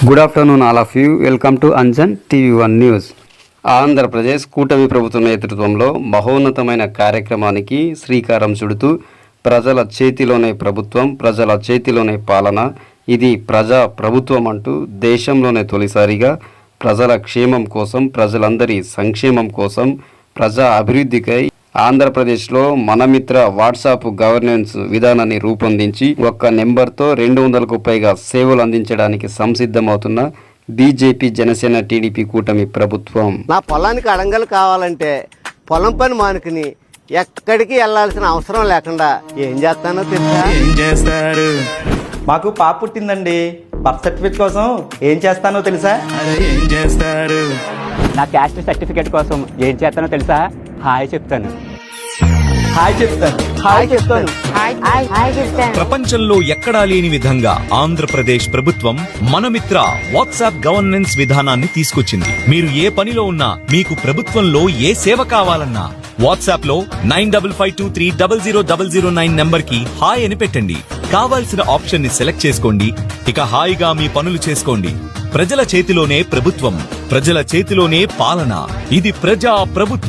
Good afternoon all of you welcome to Anjan TV one news Andhra Pradesh కూటమి ప్రభుత్వ నేతృత్వంలో మహోన్నతమైన కార్యక్రమానికి శ్రీకారం చుడుతూ ప్రజల చేతిలోనే ప్రభుత్వం ప్రజల చేతిలోనే పాలన ఇది ప్రజా ప్రభుత్వం అంటూ దేశంలోనే తొలిసారిగా ప్రజల క్షేమం కోసం ప్రజలందరి సంక్షేమం కోసం ప్రజా అభివృద్ధికై ఆంధ్రప్రదేశ్లో మనమిత్ర వాట్సాప్ గవర్నెన్స్ విధానాన్ని రూపొందించి ఒక్క నెంబర్తో రెండు వందలకు పైగా సేవలు అందించడానికి సంసిద్ధమవుతున్న బీజేపీ జనసేన టీడీపీ కూటమి ప్రభుత్వం. నా పొలానికి అడంగలు కావాలంటే పొలం పని మానుకుని ఎక్కడికి వెళ్ళాల్సిన అవసరం లేకుండా ఏం చేస్తానో తెలుసా? ఏం చేస్తారు? మాకు పాప పుట్టిందండి. బర్త్ సర్టిఫికేట్ కోసం ఏం చేస్తానో తెలుసా? ఏం చేస్తారు? నా క్యాస్ట్ సర్టిఫికేట్ కోసం ఏం చేస్తానో తెలుసా? హాయ్ చెప్తాను. హాయ్ చెప్తాను. హాయ్ చెప్తాను. ప్రపంచంలో ఎక్కడా లేని విధంగా ఆంధ్రప్రదేశ్ ప్రభుత్వం మనమిత్ర వాట్సాప్ గవర్నెన్స్ విధానాన్ని తీసుకొచ్చింది. మీరు ఏ పనిలో ఉన్నా మీకు ప్రభుత్వంలో ఏ సేవ కావాలన్నా వాట్సాప్లో nine double five two three double zero double zero nine నంబర్కి హాయ్ అని పెట్టండి. కావాల్సిన ఆప్షన్ని సెలెక్ట్ చేసుకోండి. ఇక హాయిగా మీ పనులు చేసుకోండి. ప్రజల చేతిలోనే ప్రభుత్వం ప్రజల చేతిలోనే పాలన. ఇది ప్రజా ప్రభుత్వం.